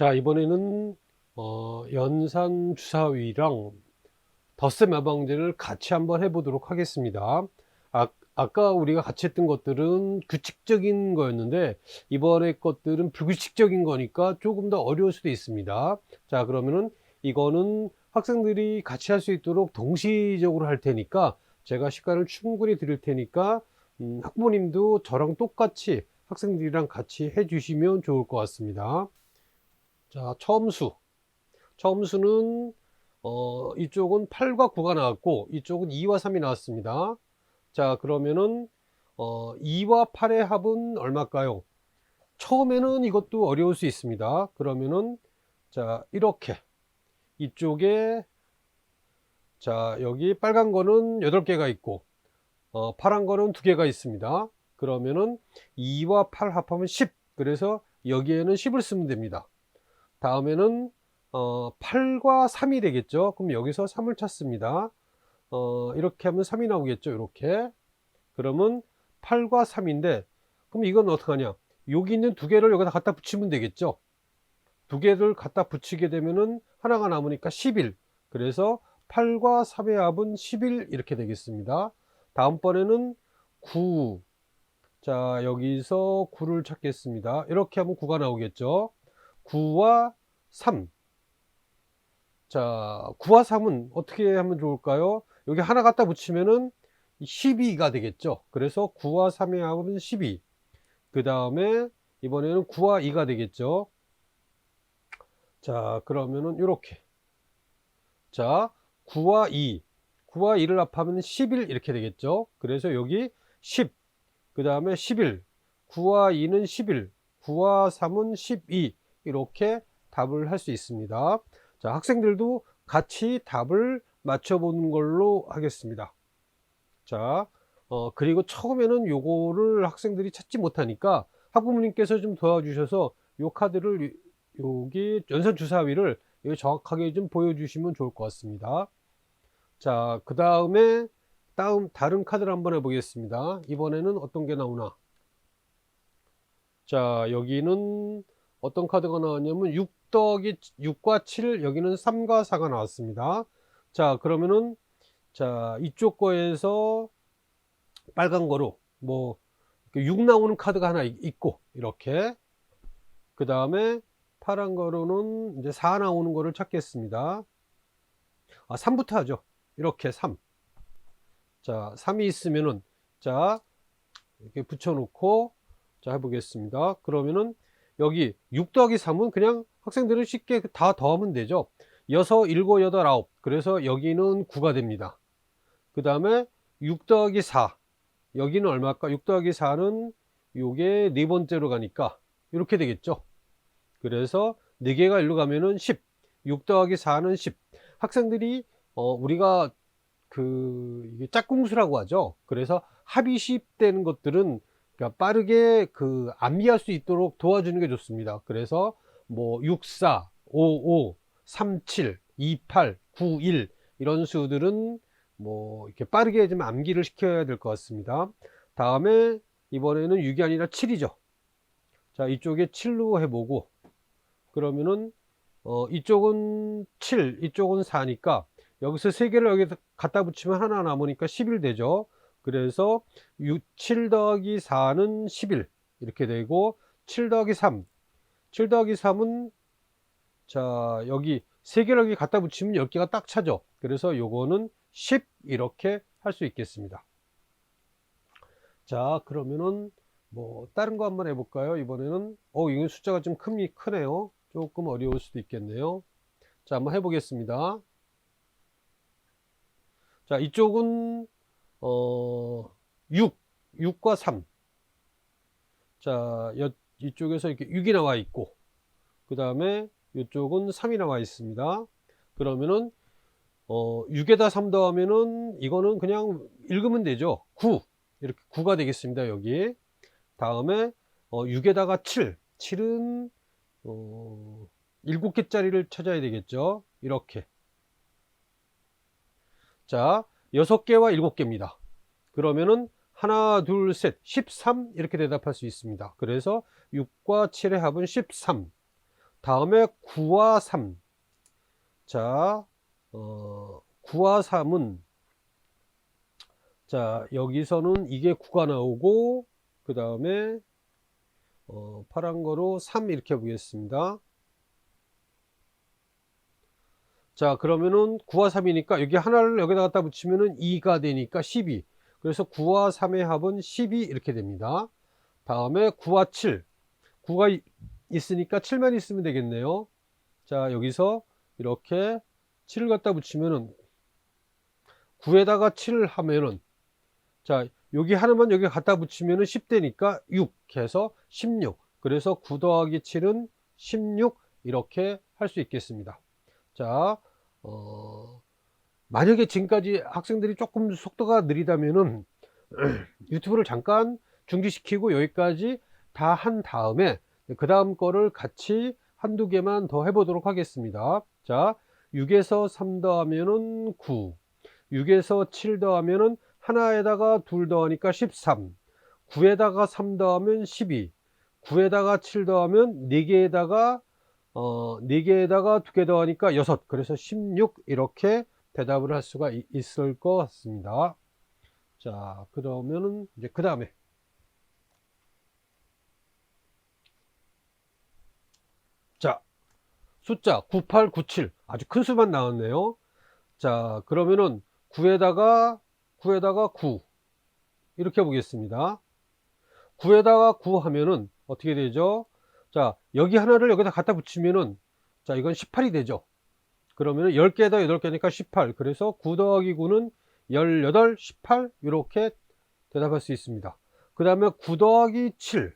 자, 이번에는 어, 연산 주사위랑 덧셈 예방제를 같이 한번 해보도록 하겠습니다. 아, 아까 우리가 같이 했던 것들은 규칙적인 거였는데 이번에 것들은 불규칙적인 거니까 조금 더 어려울 수도 있습니다. 자, 그러면은 이거는 학생들이 같이 할 수 있도록 동시적으로 할 테니까 제가 시간을 충분히 드릴 테니까 음, 학부모님도 저랑 똑같이 학생들이랑 같이 해주시면 좋을 것 같습니다. 자, 처음수. 처음수는 어, 이쪽은 8과 9가 나왔고 이쪽은 2와 3이 나왔습니다. 자, 그러면은 어, 2와 8의 합은 얼마일까요? 처음에는 이것도 어려울 수 있습니다. 그러면은 자, 이렇게 이쪽에 자, 여기 빨간 거는 8개가 있고 어, 파란 거는 2개가 있습니다. 그러면은 2와 8 합하면 10. 그래서 여기에는 10을 쓰면 됩니다. 다음에는 어, 8과 3이 되겠죠. 그럼 여기서 3을 찾습니다. 어, 이렇게 하면 3이 나오겠죠. 이렇게. 그러면 8과 3인데 그럼 이건 어떻게 하냐? 여기 있는 두 개를 여기다 갖다 붙이면 되겠죠. 두 개를 갖다 붙이게 되면은 하나가 남으니까 11. 그래서 8과 3의 합은 11 이렇게 되겠습니다. 다음번에는 9. 자, 여기서 9를 찾겠습니다. 이렇게 하면 9가 나오겠죠. 9와 3. 자, 9와 3은 어떻게 하면 좋을까요? 여기 하나 갖다 붙이면은 12가 되겠죠. 그래서 9와 3의 합은 12. 그 다음에 이번에는 9와 2가 되겠죠. 자, 그러면은 이렇게. 자, 9와 2. 9와 2를 합하면 11 이렇게 되겠죠. 그래서 여기 10. 그 다음에 11. 9와 2는 11. 9와 3은 12. 이렇게 답을 할 수 있습니다. 자, 학생들도 같이 답을 맞춰보는 걸로 하겠습니다. 자, 어, 그리고 처음에는 요거를 학생들이 찾지 못하니까 학부모님께서 좀 도와주셔서 요 카드를 여기 연산 주사위를 정확하게 좀 보여주시면 좋을 것 같습니다. 자, 그 다음에 다음 다른 카드를 한번 해보겠습니다. 이번에는 어떤 게 나오나? 자, 여기는 어떤 카드가 나왔냐면 6 더하기 6과 7 여기는 3과 4가 나왔습니다. 자, 그러면은 자, 이쪽 거에서 빨간 거로 뭐 6 나오는 카드가 하나 있고 이렇게 그 다음에 파란 거로는 이제 4 나오는 거를 찾겠습니다. 아, 3부터 하죠. 이렇게 3. 자, 3이 있으면은 자, 이렇게 붙여 놓고 자, 해 보겠습니다. 그러면은 여기 6 더하기 3은 그냥 학생들은 쉽게 다 더하면 되죠. 6, 7, 8, 9. 그래서 여기는 9가 됩니다. 그 다음에 6 더하기 4. 여기는 얼마일까? 6 더하기 4는 요게 네 번째로 가니까 이렇게 되겠죠. 그래서 4개가 일로 가면은 10. 6 더하기 4는 10. 학생들이 어, 우리가 그 이게 짝꿍수라고 하죠. 그래서 합이 10 되는 것들은 그러니까 빠르게 그 암기할 수 있도록 도와주는 게 좋습니다. 그래서 뭐 64, 55, 37, 28, 91 이런 수들은 뭐 이렇게 빠르게 좀 암기를 시켜야 될 것 같습니다. 다음에 이번에는 6이 아니라 7이죠. 자, 이쪽에 7로 해보고 그러면은 어, 이쪽은 7, 이쪽은 4니까 여기서 3개를 여기 갖다 붙이면 하나 남으니까 11 되죠. 그래서 6, 7 더하기 4는 11 이렇게 되고 7 더하기 3 7 더하기 3은 자 여기 3개를 여기 갖다 붙이면 10개가 딱 차죠. 그래서 요거는 10 이렇게 할 수 있겠습니다. 자 그러면은 뭐 다른 거 한번 해볼까요? 이번에는 어 이건 숫자가 좀 크, 크네요. 조금 어려울 수도 있겠네요. 자 한번 해보겠습니다. 자 이쪽은 어, 6, 6과 3. 자, 여, 이쪽에서 이렇게 6이 나와 있고, 그 다음에 이쪽은 3이 나와 있습니다. 그러면은, 어, 6에다 3 더하면은 이거는 그냥 읽으면 되죠. 9. 이렇게 9가 되겠습니다. 여기. 다음에, 어, 6에다가 7. 7은, 어, 7개짜리를 찾아야 되겠죠. 이렇게. 자, 6개와 7개입니다. 그러면은 하나, 둘, 셋, 13 이렇게 대답할 수 있습니다. 그래서 6과 7의 합은 13. 다음에 9와 3. 자, 어, 9와 3은 자, 여기서는 이게 9가 나오고 그 다음에 어, 파란 거로 3 이렇게 보겠습니다. 자, 그러면은 9와 3이니까 여기 하나를 여기다 갖다 붙이면은 2가 되니까 12. 그래서 9와 3의 합은 12 이렇게 됩니다. 다음에 9와 7. 9가 있으니까 7만 있으면 되겠네요. 자, 여기서 이렇게 7을 갖다 붙이면은 9에다가 7을 하면은 자, 여기 하나만 여기 갖다 붙이면은 10되니까 6 해서 16. 그래서 9 더하기 7은 16 이렇게 할 수 있겠습니다. 자, 어, 만약에 지금까지 학생들이 조금 속도가 느리다면은 유튜브를 잠깐 중지시키고 여기까지 다 한 다음에 그 다음 거를 같이 한두 개만 더 해보도록 하겠습니다. 자, 6에서 3 더하면은 9, 6에서 7 더하면은 하나에다가 둘 더하니까 13, 9에다가 3 더하면 12, 9에다가 7 더하면 4개에다가 어, 4개에다가 2개 더하니까 6, 그래서 16 이렇게 대답을 할 수가 이- 있을 것 같습니다. 자, 그러면은 이제 그 다음에 자, 숫자 9897 아주 큰 수만 나왔네요. 자, 그러면은 9에다가 9에다가 9 이렇게 보겠습니다. 9에다가 9 하면은 어떻게 되죠? 자, 여기 하나를 여기다 갖다 붙이면은 자, 이건 18이 되죠. 그러면은 10개에다 8개니까 18. 그래서 9 더하기 9는 18, 18 이렇게 대답할 수 있습니다. 그 다음에 9 더하기 7.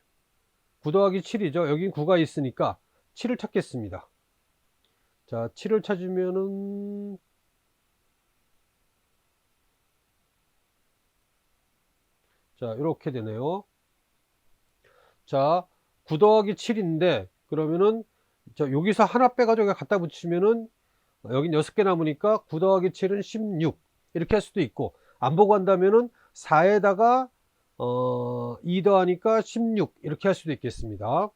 9 더하기 7이죠. 여긴 9가 있으니까 7을 찾겠습니다. 자, 7을 찾으면은 자, 이렇게 되네요. 자, 9 더하기 7인데 그러면은 자, 여기서 하나 빼가지고 갖다 붙이면은 어, 여긴 6개 남으니까 9 더하기 7은 16 이렇게 할 수도 있고 안 보고 한다면은 4에다가 어, 2 더하니까 16 이렇게 할 수도 있겠습니다.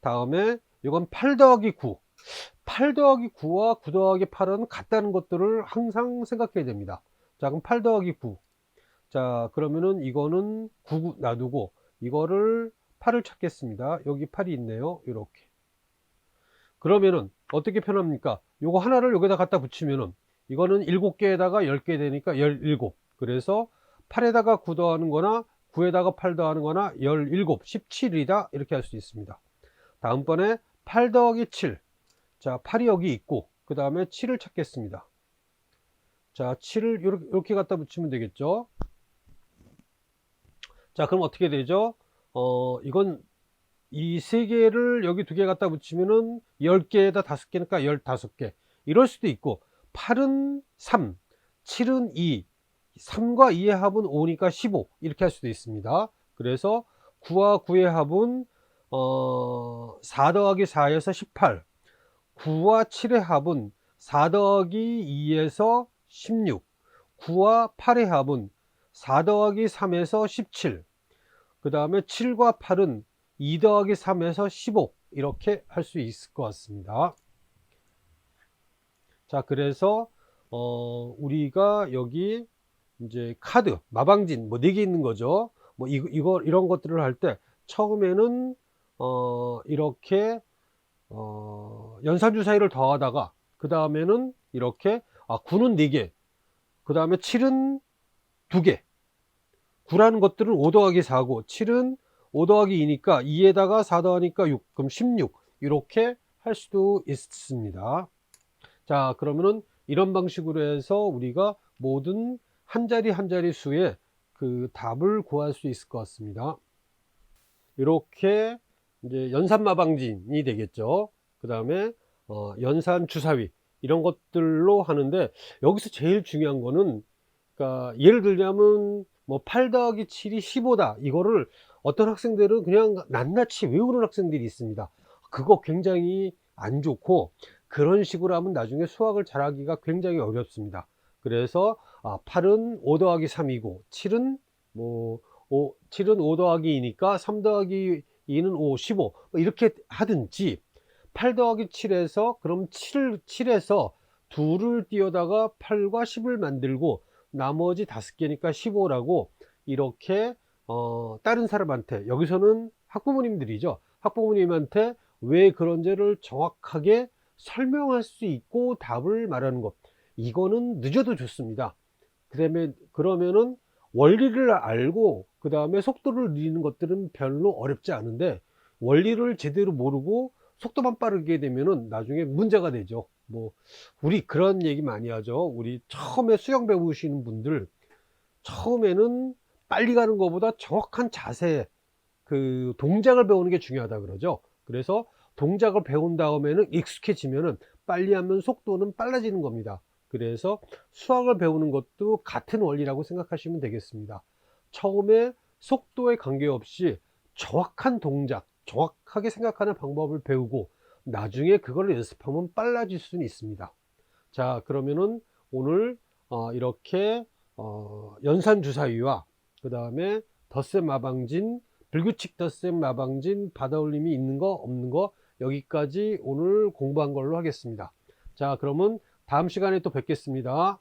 다음에 이건 8 더하기 9 8 더하기 9와 9 더하기 8은 같다는 것들을 항상 생각해야 됩니다. 자 그럼 8 더하기 9자 그러면은 이거는 9 놔두고 이거를 8을 찾겠습니다. 여기 8이 있네요. 이렇게 그러면은 어떻게 표현합니까? 요거 하나를 여기다 갖다 붙이면은 이거는 7개에다가 10개 되니까 17 그래서 8에다가 9 더하는 거나 9에다가 8 더하는 거나 17, 17이다 이렇게 할 수 있습니다 다음번에 8 더하기 7 자, 8이 여기 있고 그 다음에 7을 찾겠습니다 자, 7을 이렇게, 이렇게 갖다 붙이면 되겠죠 자, 그럼 어떻게 되죠? 어, 이건 이 세 개를 여기 두 개 갖다 붙이면은 10개에다 다섯 개니까 15개. 이럴 수도 있고, 8은 3, 7은 2, 3과 2의 합은 5니까 15. 이렇게 할 수도 있습니다. 그래서 9와 9의 합은, 어, 4 더하기 4에서 18. 9와 7의 합은 4 더하기 2에서 16. 9와 8의 합은 4 더하기 3에서 17. 그 다음에 7과 8은 2 더하기 3에서 15 이렇게 할 수 있을 것 같습니다. 자, 그래서 어, 우리가 여기 이제 카드, 마방진 뭐 네 개 있는 거죠. 뭐 이거, 이거 이런 것들을 할 때 처음에는 어, 이렇게 어, 연산주 사이를 더하다가 그 다음에는 이렇게 아 9는 4개, 그 다음에 7은 2개, 9라는 것들은 5 더하기 4고 7은 5 더하기 2니까 2에다가 4 더하니까 6 그럼 16 이렇게 할 수도 있습니다. 자 그러면은 이런 방식으로 해서 우리가 모든 한 자리 한 자리 수의 그 답을 구할 수 있을 것 같습니다. 이렇게 이제 연산마방진이 되겠죠. 그 다음에 어, 연산 주사위 이런 것들로 하는데 여기서 제일 중요한 거는 그러니까 예를 들자면 뭐 8 더하기 7이 15다. 이거를 어떤 학생들은 그냥 낱낱이 외우는 학생들이 있습니다. 그거 굉장히 안 좋고 그런 식으로 하면 나중에 수학을 잘하기가 굉장히 어렵습니다. 그래서 아, 8은 5 더하기 3이고 7은 뭐 5, 7은 5 더하기 2니까 3 더하기 2는 5, 15뭐 이렇게 하든지 8 더하기 7에서 그럼 7, 7에서 2를 띄어다가 8과 10을 만들고 나머지 5개니까 15라고 이렇게 어, 다른 사람한테 여기서는 학부모님들이죠. 학부모님한테 왜 그런지를 정확하게 설명할 수 있고 답을 말하는 것. 이거는 늦어도 좋습니다. 그다음에 그러면은 원리를 알고 그 다음에 속도를 늘리는 것들은 별로 어렵지 않은데 원리를 제대로 모르고 속도만 빠르게 되면은 나중에 문제가 되죠. 뭐 우리 그런 얘기 많이 하죠. 우리 처음에 수영 배우시는 분들 처음에는 빨리 가는 것보다 정확한 자세 그 동작을 배우는 게 중요하다 그러죠. 그래서 동작을 배운 다음에는 익숙해지면은 빨리 하면 속도는 빨라지는 겁니다. 그래서 수학을 배우는 것도 같은 원리라고 생각하시면 되겠습니다. 처음에 속도에 관계없이 정확한 동작, 정확하게 생각하는 방법을 배우고 나중에 그걸 연습하면 빨라질 수는 있습니다. 자, 그러면은 오늘 어, 이렇게 어, 연산 주사위와 그 다음에 덧셈 마방진, 불규칙 덧셈 마방진, 받아올림이 있는 거 없는 거 여기까지 오늘 공부한 걸로 하겠습니다. 자, 그러면 다음 시간에 또 뵙겠습니다.